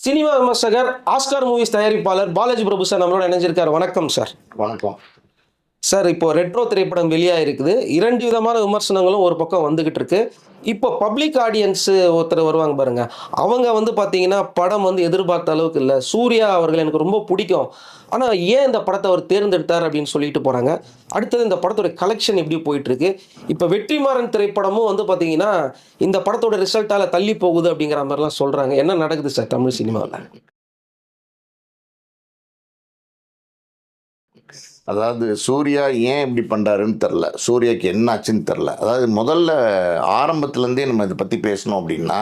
Cinema விமர்சகர் Oscar movies தயாரிப்பாளர் பாலாஜி பிரபு sir நம்மளோட இணைஞ்சிருக்கார். வணக்கம் சார். வணக்கம். சார் இப்போ ரெட்ரோ திரைப்படம் வெளியாக இருக்குது. இரண்டு விதமான விமர்சனங்களும் ஒரு பக்கம் வந்துகிட்டு இருக்கு. இப்போ பப்ளிக் ஆடியன்ஸ் ஒருத்தர் வருவாங்க பாருங்க. அவங்க வந்து பார்த்தீங்கன்னா படம் வந்து எதிர்பார்த்த அளவுக்கு இல்லை. சூர்யா அவர்கள் எனக்கு ரொம்ப பிடிக்கும். ஆனால் ஏன் இந்த படத்தை அவர் தேர்ந்தெடுத்தார் அப்படின்னு சொல்லிட்டு போகிறாங்க அடுத்தது இந்த படத்தோட கலெக்ஷன் எப்படி போயிட்டு இருக்கு? இப்போ வெற்றிமாறன் திரைப்படமும் வந்து பார்த்தீங்கன்னா இந்த படத்தோட ரிசல்ட்டால் தள்ளி போகுது அப்படிங்கிற மாதிரிலாம் சொல்கிறாங்க என்ன நடக்குது சார் தமிழ் சினிமாவில்? அதாவது சூர்யா ஏன் இப்படி பண்ணுறாருன்னு தெரில சூர்யாவுக்கு என்ன ஆச்சுன்னு தெரில அதாவது முதல்ல ஆரம்பத்துலேருந்தே நம்ம இதை பற்றி பேசணும் அப்படின்னா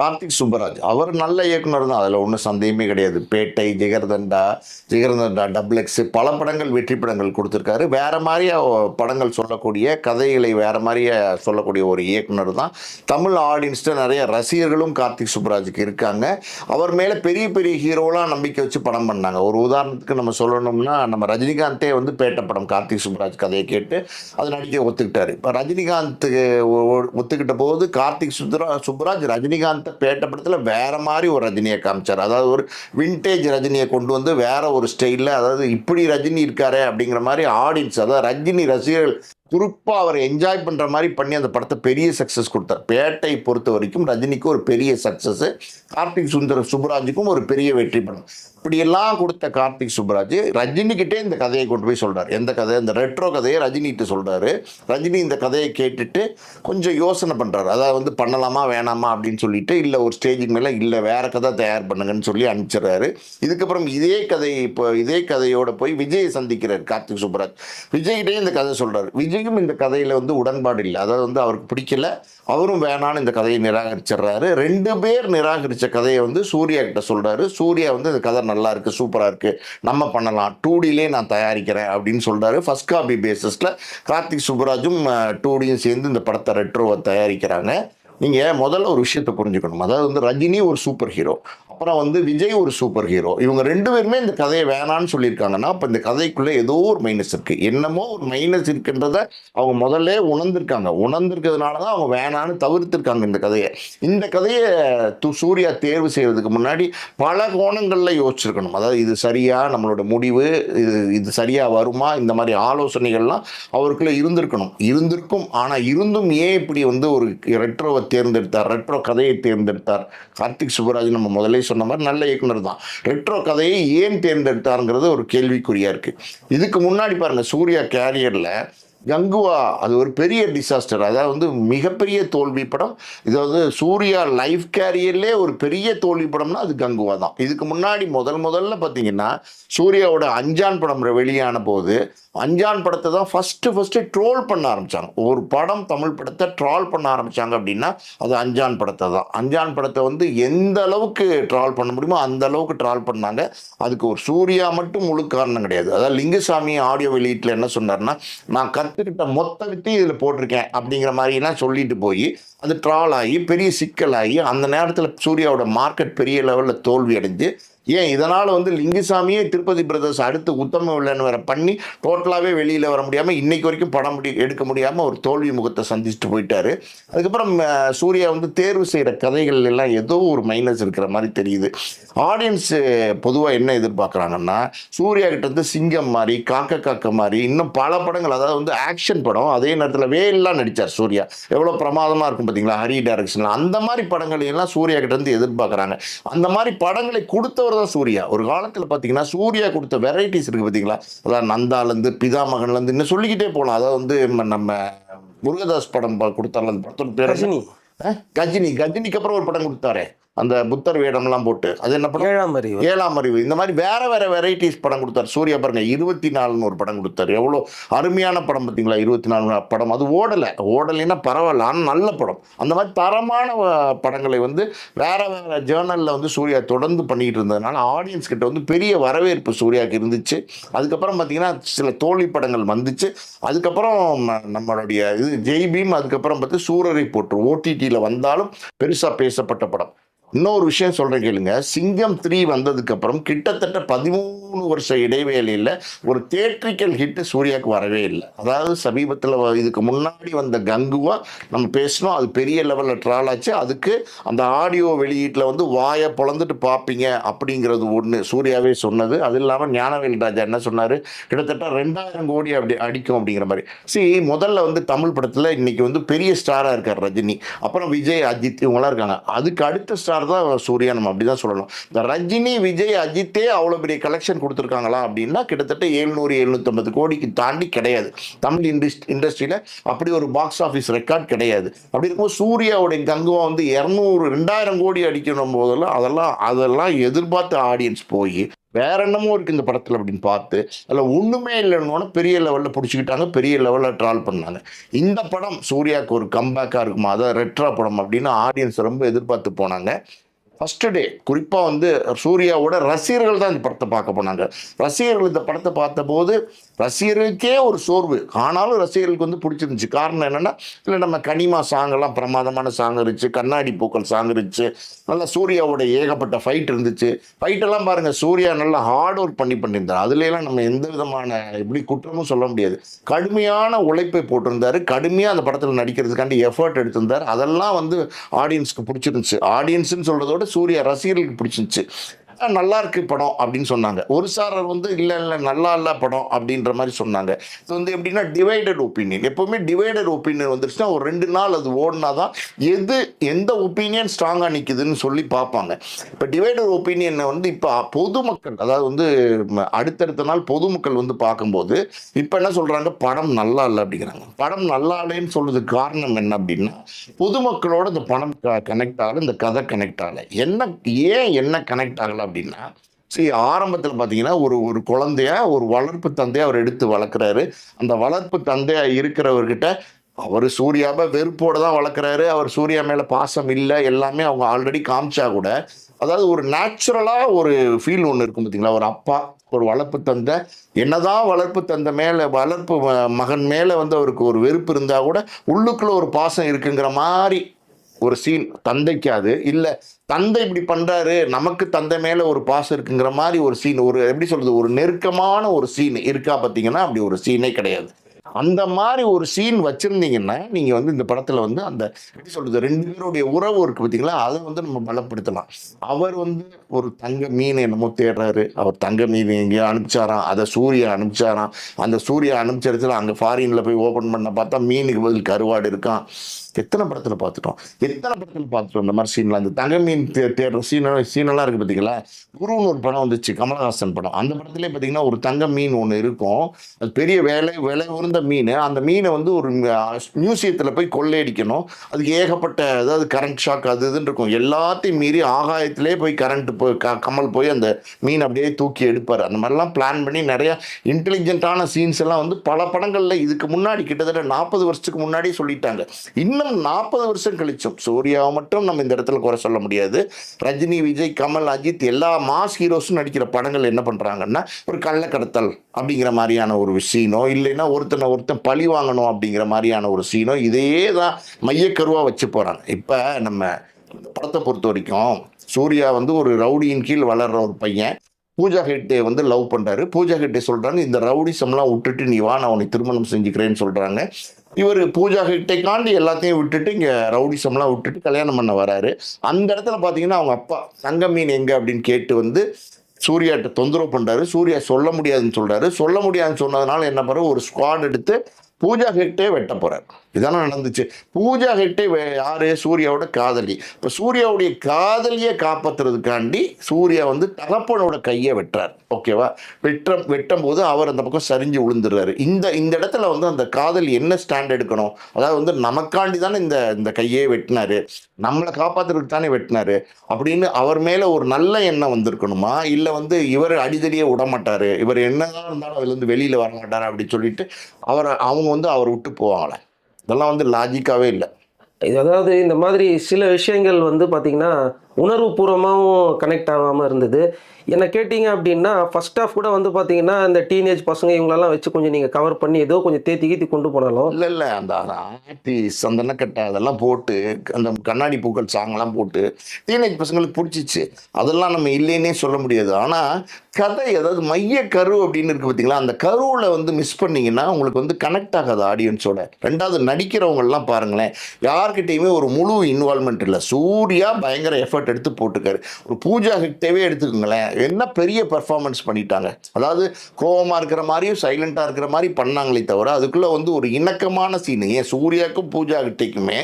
கார்த்திக் சுப்பராஜ் அவர் நல்ல இயக்குனர் தான். அதில் ஒன்றும் சந்தேகமே கிடையாது. பேட்டை ஜிகர்தண்டா ஜிகர்தண்டா டபுள் பல படங்கள் வெற்றி படங்கள் கொடுத்துருக்காரு. வேறு மாதிரியா படங்கள் சொல்லக்கூடிய கதைகளை வேறு மாதிரியா சொல்லக்கூடிய ஒரு இயக்குனர் தான். தமிழ் ஆடியன்ஸ்ட்டு நிறைய ரசிகர்களும் கார்த்திக் சுப்பராஜுக்கு இருக்காங்க. அவர் மேலே பெரிய பெரிய ஹீரோலாம் நம்பிக்கை வச்சு படம் பண்ணாங்க. ஒரு உதாரணத்துக்கு நம்ம சொல்லணும்னா நம்ம ரஜினிகாந்தே வந்து பேட்டை படம் கார்த்திக் சுப்பராஜ் கதையை கேட்டு அது நடிக்க ஒத்துக்கிட்டார். இப்போ ரஜினிகாந்துக்கு ஒத்துக்கிட்ட போது கார்த்திக் சுப்ரா சுப்ராஜ் ரஜினிகாந்த் பேட்ட படத்தில் வேற மாதிரி ஒரு ரஜினியை காமிச்சார். அதாவது ஒரு விண்டேஜ் ரஜினியை கொண்டு வந்து வேற ஒரு ஸ்டைலில் அதாவது இப்படி ரஜினி இருக்காரே அப்படிங்கிற மாதிரி ஆடியன்ஸ் அதாவது ரஜினி ரசிகர்கள் குறிப்பாக அவர் என்ஜாய் பண்ணுற மாதிரி பண்ணி அந்த படத்தை பெரிய சக்ஸஸ் கொடுத்தார். பேட்டை பொறுத்த வரைக்கும் ரஜினிக்கு ஒரு பெரிய சக்ஸஸ் கார்த்திக் சுந்தர சுப்ராஜுக்கும் ஒரு பெரிய வெற்றி படம். இப்படியெல்லாம் கொடுத்த கார்த்திக் சுப்ராஜ் ரஜினிகிட்டே இந்த கதையை கொண்டு போய் சொல்கிறார் எந்த கதை? இந்த ரெட்ரோ கதையை ரஜினிகிட்ட சொல்கிறாரு ரஜினி இந்த கதையை கேட்டுட்டு கொஞ்சம் யோசனை பண்ணுறாரு அதாவது வந்து பண்ணலாமா வேணாமா அப்படின்னு சொல்லிட்டு இல்லை ஒரு ஸ்டேஜுக்கு மேலே இல்லை வேறு கதை தயார் பண்ணுங்கன்னு சொல்லி அனுப்பிச்சிடுறாரு. இதுக்கப்புறம் இதே கதை இப்போ இதே கதையோடு போய் விஜயை சந்திக்கிறார் கார்த்திக் சுப்ராஜ். விஜய்கிட்டே இந்த கதை சொல்கிறார் விஜயும் இந்த கதையில் வந்து உடன்பாடு இல்லை. அதாவது வந்து அவருக்கு பிடிக்கல. அவரும் வேணான்னு இந்த கதையை நிராகரிச்சிடுறாரு. ரெண்டு பேர் நிராகரித்த கதையை வந்து சூர்யா கிட்ட சொல்கிறாரு சூர்யா வந்து இந்த கதை நல்லா இருக்குது சூப்பரா இருக்கு நம்ம பண்ணலாம். டூ டிலே நான் தயாரிக்கிறேன் அப்படின்னு சொல்றாரு. ஃபஸ்ட் காப்பி பேசிஸில் கார்த்திக் சுப்புராஜும் டூ டியும் சேர்ந்து இந்த படத்தை ரெட்ரோவை தயாரிக்கிறாங்க. நீங்க முதல்ல ஒரு விஷயத்தை புரிஞ்சுக்கணும். அதாவது வந்து ரஜினி ஒரு சூப்பர் ஹீரோ அப்புறம் வந்து விஜய் ஒரு சூப்பர் ஹீரோ இவங்க ரெண்டு பேருமே இந்த கதையை வேணான்னு சொல்லியிருக்காங்கன்னா அப்போ இந்த கதைக்குள்ளே ஏதோ ஒரு மைனஸ் இருக்குது என்னமோ ஒரு மைனஸ் இருக்குன்றத அவங்க முதல்ல உணர்ந்திருக்காங்க. உணர்ந்திருக்கிறதுனால தான் அவங்க வேணான்னு தவிர்த்திருக்காங்க இந்த கதையை. இந்த கதையை து சூர்யா தேர்வு செய்கிறதுக்கு முன்னாடி பல கோணங்களில் யோசிச்சிருக்கணும். அதாவது இது சரியாக நம்மளோட முடிவு இது இது சரியாக வருமா? இந்த மாதிரி ஆலோசனைகள்லாம் அவருக்குள்ள இருந்திருக்கணும். இருந்திருக்கும். ஆனால் இருந்தும் ஏன் இப்படி வந்து ஒரு ரெட்ரோவை தேர்ந்தெடுத்தார்? ரெட்ரோ கதையை தேர்ந்தெடுத்தார்? கார்த்திக் சுப்பராஜ் நம்ம முதல்ல சொன்ன மாதிரி நல்ல இயக்குனர் தான். ரெட்ரோ கதையை ஏன் தேர்ந்தெடுத்தாருங்கிறது ஒரு கேள்விக்குறியா இருக்கு. இதுக்கு முன்னாடி பாருங்க சூர்யா கேரியர்ல கங்குவா அது ஒரு பெரிய டிசாஸ்டர் அதாவது வந்து மிகப்பெரிய தோல்வி படம். இது வந்து சூர்யா லைஃப் கேரியர்லே ஒரு பெரிய தோல்வி படம்னா அது கங்குவா தான். இதுக்கு முன்னாடி முதல் முதல்ல பார்த்தீங்கன்னா சூர்யாவோட அஞ்சான் படம் வெளியான போது அஞ்சான் படத்தை தான் ஃபஸ்ட்டு ஃபஸ்ட்டு ட்ரோல் பண்ண ஆரம்பித்தாங்க ஒரு படம் தமிழ் படத்தை ட்ரால் பண்ண ஆரம்பித்தாங்க அப்படின்னா அது அஞ்சான் படத்தை தான். அஞ்சான் படத்தை வந்து எந்த அளவுக்கு ட்ரால் பண்ண முடியுமோ அந்த அளவுக்கு ட்ரால் பண்ணாங்க. அதுக்கு ஒரு சூர்யா மட்டும் முழு காரணம் கிடையாது. அதாவது லிங்குசாமி ஆடியோ வெளியீட்டில் என்ன சொன்னார்னா நான் கற்றுக்கிட்ட மொத்த வித்தையும் இதில் போட்டிருக்கேன் அப்படிங்கிற மாதிரிலாம் சொல்லிட்டு போய் அது ட்ரால் ஆகி பெரிய சிக்கலாகி அந்த நேரத்தில் சூர்யாவோட மார்க்கெட் பெரிய லெவலில் தோல்வி அடைஞ்சு ஏன் இதனால் வந்து லிங்குசாமியே திருப்பதி பிரதர்ஸ் அடுத்து உத்தம வில்லன் வேற பண்ணி டோட்டலாகவே வெளியில் வர முடியாமல் இன்றைக்கு வரைக்கும் படம் முடி எடுக்க முடியாமல் ஒரு தோல்வி முகத்தை சந்திச்சுட்டு போயிட்டாரு. அதுக்கப்புறம் சூர்யா வந்து தேர்வு செய்கிற கதைகள் எல்லாம் ஏதோ ஒரு மைனஸ் இருக்கிற மாதிரி தெரியுது. ஆடியன்ஸு பொதுவாக என்ன எதிர்பார்க்குறாங்கன்னா சூர்யா கிட்டேருந்து சிங்கம் மாதிரி காக்க காக்க மாதிரி இன்னும் பல படங்கள் அதாவது வந்து ஆக்ஷன் படம் அதே நேரத்தில் வேலாம் நடித்தார் சூர்யா. எவ்வளோ பிரமாதமாக இருக்கும் பார்த்தீங்களா ஹரி டைரக்ஷனில் அந்த மாதிரி படங்களை எல்லாம் சூர்யா கிட்டேருந்து எதிர்பார்க்குறாங்க. அந்த மாதிரி படங்களை கொடுத்தவர் தான் சூர்யா. ஒரு காலத்தில் பார்த்தீங்கன்னா சூர்யா கொடுத்த வெரைட்டிஸ் இருக்குது பார்த்தீங்களா அதாவது நந்தாலேருந்து பிதாமகன்லேருந்து இன்னும் சொல்லிக்கிட்டே போகலாம் அதாவது வந்து நம்ம- முருகதாஸ் படம் கொடுத்தார்ல அந்த படத்தோட பேர் அஹ், கஜினி. கஜினிக்கு அப்புறம் ஒரு படம் கொடுத்தாரே. அந்த புத்தர் வேடம்லாம் போட்டு அது என்ன படம்? ஏழாம் அறிவு. ஏழாம் அறிவு. இந்த மாதிரி வேற வேற வெரைட்டிஸ் படம் கொடுத்தார். சூர்யா பாருங்க இருபத்தி நாலுன்னு ஒரு படம் கொடுத்தாரு. எவ்வளோ அருமையான படம் பார்த்தீங்களா? இருபத்தி நாலு படம். அது ஓடலை. ஓடலைன்னா பரவாயில்ல. ஆனால் நல்ல படம். அந்த மாதிரி தரமான படங்களை வந்து வேற வேற ஜேர்னலில் வந்து சூர்யா தொடர்ந்து பண்ணிட்டு இருந்ததுனால ஆடியன்ஸ் கிட்ட வந்து பெரிய வரவேற்பு சூர்யாவுக்கு இருந்துச்சு. அதுக்கப்புறம் பார்த்தீங்கன்னா சில தோல்வி படங்கள் வந்துச்சு. அதுக்கப்புறம் நம்மளுடைய இது ஜெய் பீம் அதுக்கப்புறம் பார்த்து சூரரை போட்டு ஓடிடியில் வந்தாலும் பெருசாக பேசப்பட்ட படம். இன்னொரு விஷயம் சொல்கிறேன் கேளுங்க. சிங்கம் த்ரீ வந்ததுக்கப்புறம் கிட்டத்தட்ட பதிமூணு வருஷ இடைவேளையில் ஒரு தேட்ரிக்கல் ஹிட்டு சூர்யாவுக்கு வரவே இல்லை. அதாவது சமீபத்தில் இதுக்கு முன்னாடி வந்த கங்குவா நம்ம பேசினோம். அது பெரிய லெவலில் ட்ரால் ஆச்சு. அதுக்கு அந்த ஆடியோ வெளியீட்டில் வந்து வாயை பொழந்துட்டு பார்ப்பீங்க அப்படிங்கிறது ஒன்று சூர்யாவே சொன்னது. அது இல்லாமல் ஞானவேல் ராஜா என்ன சொன்னார்? கிட்டத்தட்ட ரெண்டாயிரம் கோடி அப்படி அடிக்கும் அப்படிங்கிற மாதிரி. சரி முதல்ல வந்து தமிழ் படத்தில் இன்னைக்கு வந்து பெரிய ஸ்டாராக இருக்கார் ரஜினி. அப்புறம் விஜய் அஜித் இவங்களாம் இருக்காங்க. அதுக்கு அடுத்த ஸ்டார் தான் சூர்யா நம்ம அப்படி தான் சொல்லணும். இந்த ரஜினி விஜய் அஜித்தே அவ்வளோ பெரிய கலெக்ஷன் கொடுத்துருக்காங்களா அப்படின்னா கிட்டத்தட்ட எழுநூறு எழுநூற்றம்பது கோடிக்கு தாண்டி கிடையாது. தமிழ் இண்டஸ்ட் இண்டஸ்ட்ரியில் அப்படி ஒரு பாக்ஸ் ஆஃபீஸ் ரெக்கார்ட் கிடையாது. அப்படி இருக்கும்போது சூர்யாவுடைய கங்குவா வந்து இரநூறு ரெண்டாயிரம் கோடி அடிக்கணும் போதெல்லாம் அதெல்லாம் அதெல்லாம் எதிர்பார்த்த ஆடியன்ஸ் போய் வேற என்னமோ இருக்கு இந்த படத்தில் அப்படின்னு பார்த்து அதில் ஒன்றுமே இல்லைன்னு பெரிய லெவலில் பிடிச்சிக்கிட்டாங்க பெரிய லெவலில் ட்ரால் பண்ணாங்க. இந்த படம் சூர்யாவுக்கு ஒரு கம்பேக்காக இருக்குமா? அதான் ரெட்ரா படம் அப்படின்னு ஆடியன்ஸ் ரொம்ப எதிர்பார்த்து போனாங்க. ஃபஸ்ட்டு டே குறிப்பாக வந்து சூர்யாவோட ரசிகர்கள் தான் இந்த படத்தை பார்க்க போனாங்க. ரசிகர்கள் இந்த படத்தை பார்த்தபோது ரசிகர்களுக்கே ஒரு சோர்வு. ஆனாலும் ரசிகர்களுக்கு வந்து பிடிச்சிருந்துச்சு. காரணம் என்னென்னா இல்லை நம்ம கனிமா சாங்கெல்லாம் பிரமாதமான சாங் இருந்துச்சு. கண்ணாடி பூக்கள் சாங் இருந்துச்சு. நல்லா சூர்யாவோட ஏகப்பட்ட ஃபைட் இருந்துச்சு. ஃபைட்டெல்லாம் பாருங்கள் சூர்யா நல்லா ஹார்ட் ஒர்க் பண்ணி பண்ணியிருந்தார். அதுலலாம் நம்ம எந்த விதமான எப்படி குற்றமும் சொல்ல முடியாது. கடுமையான உழைப்பை போட்டிருந்தாரு. கடுமையாக அந்த படத்தில் நடிக்கிறதுக்காண்டி எஃபர்ட் எடுத்திருந்தார். அதெல்லாம் வந்து ஆடியன்ஸ்க்கு பிடிச்சிருந்துச்சு. ஆடியன்ஸ்னு சொல்கிறதோட சூர்யா ரசிகர்களுக்கு பிடிச்சிருந்துச்சு. நல்லா இருக்கு படம் அப்படின்னு சொன்னாங்க. ஒரு சாரர் வந்து இல்லை இல்லை நல்லா இல்ல படம் அப்படின்ற மாதிரி சொன்னாங்க. இது வந்து எப்படின்னா டிவைடட் ஒப்பீனியன் எப்பவுமே டிவைடட் ஒப்பீனியன் வந்துருச்சுன்னா ஒரு ரெண்டு நாள் அது ஓடினா தான் எது எந்த ஒப்பீனியன் ஸ்ட்ராங்காக நிற்குதுன்னு சொல்லி பார்ப்பாங்க. இப்போ டிவைடட் ஒப்பீனியனை வந்து இப்போ பொதுமக்கள் அதாவது வந்து அடுத்தடுத்த நாள் பொதுமக்கள் வந்து பார்க்கும்போது இப்போ என்ன சொல்கிறாங்க படம் நல்லா இல்லை அப்படிங்கிறாங்க. படம் நல்லா இல்லைன்னு சொல்றதுக்கு காரணம் என்ன அப்படின்னா பொதுமக்களோட இந்த படம் கனெக்ட் ஆகல இந்த கதை கனெக்ட் ஆகலை. என்ன ஏன் என்ன கனெக்ட் ஆகலை அப்படின்னா சரி ஆரம்பத்தில் பார்த்தீங்கன்னா ஒரு ஒரு குழந்தைய ஒரு வளர்ப்பு தந்தையை அவர் எடுத்து வளர்க்குறாரு. அந்த வளர்ப்பு தந்தையா இருக்கிறவர்கிட்ட அவர் சூர்யாவை வெறுப்போடு தான் வளர்க்குறாரு. அவர் சூர்யா மேலே பாசம் இல்லை எல்லாமே அவங்க ஆல்ரெடி காமிச்சா கூட அதாவது ஒரு நேச்சுரலாக ஒரு ஃபீல் ஒன்று இருக்கும் பார்த்தீங்களா ஒரு அப்பா ஒரு வளர்ப்பு தந்தை என்னதான் வளர்ப்பு தந்தை மேலே வளர்ப்பு மகன் மேலே வந்து அவருக்கு ஒரு வெறுப்பு இருந்தால் கூட உள்ளுக்குள்ளே ஒரு பாசம் இருக்குங்கிற மாதிரி ஒரு சீன் தந்தைக்கு அது இல்லை தந்தை இப்படி பண்ணுறாரு நமக்கு தந்தை மேலே ஒரு பாசம் இருக்குங்கிற மாதிரி ஒரு சீன் ஒரு எப்படி சொல்கிறது ஒரு நெருக்கமான ஒரு சீன் இருக்கா பார்த்தீங்கன்னா அப்படி ஒரு சீனே கிடையாது. அந்த மாதிரி ஒரு சீன் வச்சுருந்தீங்கன்னா நீங்கள் வந்து இந்த படத்தில் வந்து அந்த எப்படி சொல்கிறது ரெண்டு பேருடைய உறவு இருக்குது பார்த்தீங்களா அதை வந்து நம்ம பலப்படுத்தலாம். அவர் வந்து ஒரு தங்க மீன் என்னமோ தேடுறாரு. அவர் தங்க மீன் எங்கேயோ அனுப்பிச்சாராம். அதை சூரிய அனுப்பிச்சாராம். அந்த சூர்யா அனுப்பிச்ச இடத்துல அங்கே ஃபாரினில் போய் ஓப்பன் பண்ண பார்த்தா மீனுக்கு பதில் கருவாடு இருக்கான் எத்தனை படத்துல பார்த்துட்டோம்? எத்தனை படத்துல பார்த்துட்டோம் இந்த மாதிரி சீன்லாம் அந்த தங்க மீன் தே- தேடுற சீன் சீனெல்லாம் இருக்கு பார்த்தீங்களா குருன்னு ஒரு படம் வந்துச்சு கமலஹாசன் படம். அந்த படத்துலேயே பார்த்தீங்கன்னா ஒரு தங்க மீன் ஒன்று இருக்கும். அது பெரிய வேலை விலை உருந்த மீன். அந்த மீனை வந்து ஒரு மியூசியத்தில் போய் கொள்ளையடிக்கணும். அதுக்கு ஏகப்பட்ட அதாவது கரண்ட் ஷாக் அது இதுன்னு இருக்கும். எல்லாத்தையும் மீறி ஆகாயத்திலே போய் கரண்ட் போய் க கமல் போய் அந்த மீன் அப்படியே தூக்கி எடுப்பார். அந்த மாதிரிலாம் பிளான் பண்ணி நிறைய இன்டெலிஜென்ட்டான சீன்ஸ் எல்லாம் வந்து பல படங்களில் இதுக்கு முன்னாடி கிட்டத்தட்ட நாற்பது வருஷத்துக்கு முன்னாடியே சொல்லிட்டாங்க. இன்னும் நாற்பது வருஷம் கழிச்சும். சூர்யாவை மட்டும் நம்ம இந்த இடத்துல குறை சொல்ல முடியாது. ரஜினி விஜய் கமல் அஜித் எல்லா மாஸ் ஹீரோஸும் நடிக்கிற படங்கள் என்ன பண்ணுறாங்கன்னா ஒரு கள்ளக்கடத்தல் அப்படிங்கிற மாதிரியான ஒரு சீனோ இல்லைன்னா ஒருத்தனை ஒருத்தன் பழி வாங்கணும் அப்படிங்கிற மாதிரியான ஒரு சீனோ இதையே தான் மையக்கருவாக வச்சு போகிறாங்க இப்போ நம்ம படத்தை பொறுத்த வரைக்கும் சூர்யா வந்து ஒரு ரவுடியின் கீழ் வளர்கிற ஒரு பையன். பூஜா ஹெட்டே வந்து லவ் பண்ணுறாரு பூஜா ஹெட்டே சொல்கிறாங்க இந்த ரவுடிசம்லாம் விட்டுட்டு நீ வா நான் உன்னை திருமணம் செஞ்சுக்கிறேன்னு சொல்கிறாங்க இவர் பூஜா ஹெட்டை காண்டி எல்லாத்தையும் விட்டுட்டு இங்கே ரவுடிசம்லாம் விட்டுட்டு கல்யாணம் பண்ண வராரு. அந்த இடத்துல பார்த்தீங்கன்னா அவங்க அப்பா தங்க மீன் எங்கே? அப்படின்னு கேட்டு வந்து சூர்யாட்ட தொந்தரவு பண்ணுறாரு சூர்யா சொல்ல முடியாதுன்னு சொல்கிறாரு சொல்ல முடியாதுன்னு சொன்னதுனால என்ன பண்ணுற ஒரு ஸ்குவாட் எடுத்து பூஜா ஹெக்டே வெட்ட போகிறார் இதெல்லாம் நடந்துச்சு. பூஜா ஹெட்டே வே- யாரு? சூர்யாவோட காதலி. இப்போ சூர்யாவுடைய காதலியை காப்பாத்துறதுக்காண்டி சூர்யா வந்து தகப்பனோட கையை வெட்டுறார். ஓகேவா? வெட்ட வெட்டும் போது அவர் அந்த பக்கம் சரிஞ்சு விழுந்துடுறாரு இந்த இந்த இடத்துல வந்து அந்த காதல் என்ன ஸ்டாண்ட் எடுக்கணும்? அதாவது வந்து நமக்காண்டி தானே இந்த இந்த கையே வெட்டினாரு. நம்மளை காப்பாத்துறதுக்கு தானே வெட்டினாரு. அப்படின்னு அவர் மேல ஒரு நல்ல எண்ணம் வந்திருக்கணுமா? இல்ல வந்து இவர் அடிதடியே விடமாட்டாரு இவர் என்னதான் இருந்தாலும் அதுல இருந்து வெளியில வர மாட்டாரு? அப்படின்னு சொல்லிட்டு அவரை அவங்க வந்து அவர் விட்டு போவாங்களே. இதெல்லாம் வந்து லாஜிக்காகவே இல்லை. இது அதாவது இந்த மாதிரி சில விஷயங்கள் வந்து பார்த்திங்கன்னா உணர்வுபூர்வமாகவும் கனெக்ட் ஆகாமல் இருந்தது. என்னை கேட்டிங்க அப்படின்னா ஃபர்ஸ்ட் ஆஃப் கூட வந்து பார்த்தீங்கன்னா இந்த டீனேஜ் பசங்க இவங்களெல்லாம் வச்சு கொஞ்சம் நீங்கள் கவர் பண்ணி ஏதோ கொஞ்சம் தேத்தி கீத்தி கொண்டு போனாலும் இல்லை இல்லை அந்த ஆர்டிஸ் அந்த நக்கட்டை அதெல்லாம் போட்டு அந்த கண்ணாடி பூக்கள் சாங்லாம் போட்டு டீனேஜ் பசங்களுக்கு பிடிச்சிச்சு. அதெல்லாம் நம்ம இல்லைன்னே சொல்ல முடியாது. ஆனால் கதை அதாவது மைய கரு அப்படின்னு இருக்கு பார்த்தீங்களா அந்த கருவில் வந்து மிஸ் பண்ணிங்கன்னா உங்களுக்கு வந்து கனெக்ட் ஆகாது ஆடியன்ஸோட ரெண்டாவது நடிக்கிறவங்கலாம் பாருங்களேன் யார்கிட்டையுமே ஒரு முழு இன்வால்மெண்ட் இல்லை. சூர்யா பயங்கர எஃபர்ட் எடுத்து போட்டுக்காரு ஒரு பூஜா ஹெக்டேவே எடுத்துக்கோங்களேன். என்ன பெரிய பெர்ஃபார்மன்ஸ் பண்ணிட்டாங்க. அதாவது கோபமாக இருக்கிற மாதிரியும் சைலண்டா இருக்கிற மாதிரி பண்ணாங்களே தவிர அதுக்குள்ள வந்து ஒரு இணக்கமான சீன் ஏன் சூர்யாவுக்கும் பூஜா ஹெக்டேக்குமே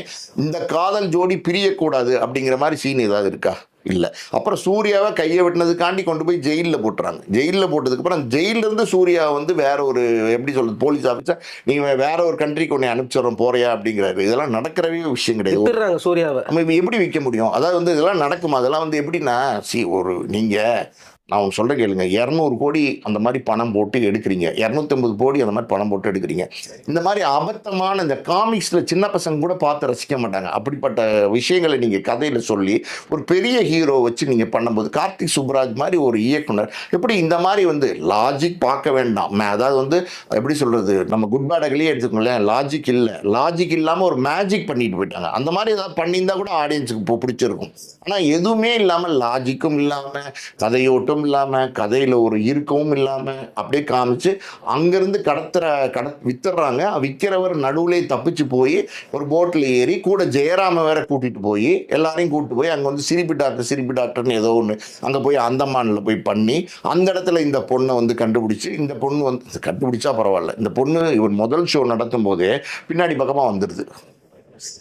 இந்த காதல் ஜோடி பிரியக்கூடாது அப்படிங்கிற மாதிரி சீன் ஏதாவது இருக்கா? இல்லை. அப்புறம் சூர்யாவை கையை வெட்டினதுக்காண்டி கொண்டு போய் ஜெயிலில் போட்டுறாங்க. ஜெயிலில் போட்டதுக்கப்புறம் ஜெயிலிருந்து சூர்யா வந்து வேற ஒரு எப்படி சொல்றது போலீஸ் ஆஃபீஸர் நீங்கள் வேற ஒரு கண்ட்ரிக்கு உன்னை அனுப்பிச்சிடுறோம் போறியா? அப்படிங்கிறாரு. இதெல்லாம் நடக்கிறவே விஷயம் கிடையாது. சூர்யாவை. எப்படி விற்க முடியும்? அதாவது வந்து இதெல்லாம் நடக்குமா? அதெல்லாம் வந்து எப்படின்னா சி ஒரு நீங்கள் நான் ஒன்று சொல்கிறேன் கேளுங்க. இரநூறு கோடி அந்த மாதிரி பணம் போட்டு எடுக்கிறீங்க. இரநூத்தம்பது கோடி அந்த மாதிரி பணம் போட்டு எடுக்கிறீங்க. இந்த மாதிரி அபத்தமான இந்த காமிக்ஸில் சின்ன பசங்க கூட பார்த்து ரசிக்க மாட்டாங்க. அப்படிப்பட்ட விஷயங்களை நீங்கள் கதையில் சொல்லி ஒரு பெரிய ஹீரோ வச்சு நீங்கள் பண்ணும்போது கார்த்திக் சுப்ராஜ் மாதிரி ஒரு இயக்குனர் எப்படி இந்த மாதிரி வந்து லாஜிக் பார்க்க வேண்டாம். ம- அதாவது வந்து எப்படி சொல்கிறது நம்ம குட் பேடகளையே எடுத்துக்கோங்களேன். லாஜிக் இல்லை. லாஜிக் இல்லாமல் ஒரு மேஜிக் பண்ணிட்டு போயிட்டாங்க. அந்த மாதிரி ஏதாவது பண்ணியிருந்தா கூட ஆடியன்ஸுக்கு பிடிச்சிருக்கும். ஆனால் எதுவுமே இல்லாமல் லாஜிக்கும் இல்லாமல் கதையோட்டம் இல்லாமல் கதையில் ஒரு இருக்கவும் இல்லாமல் அப்படியே காமிச்சு அங்கேருந்து கடத்துற கட வித்துறாங்க விற்கிறவர் நடுவுலே தப்பிச்சு போய் ஒரு போட்டில் ஏறி கூட ஜெயராம வேற கூட்டிகிட்டு போய் எல்லாரையும் கூப்பிட்டு போய் அங்கே வந்து சிரிப்பு டாக்டர் சிரிப்பு டாக்டர்னு ஏதோ ஒன்று அங்கே போய் அந்தமானில் போய் பண்ணி அந்த இடத்துல இந்த பொண்ணை வந்து கண்டுபிடிச்சி இந்த பொண்ணு வந்து கண்டுபிடிச்சா பரவாயில்ல. இந்த பொண்ணு இவர் முதல் ஷோ நடத்தும் போதே பின்னாடி பக்கமாக வந்துடுது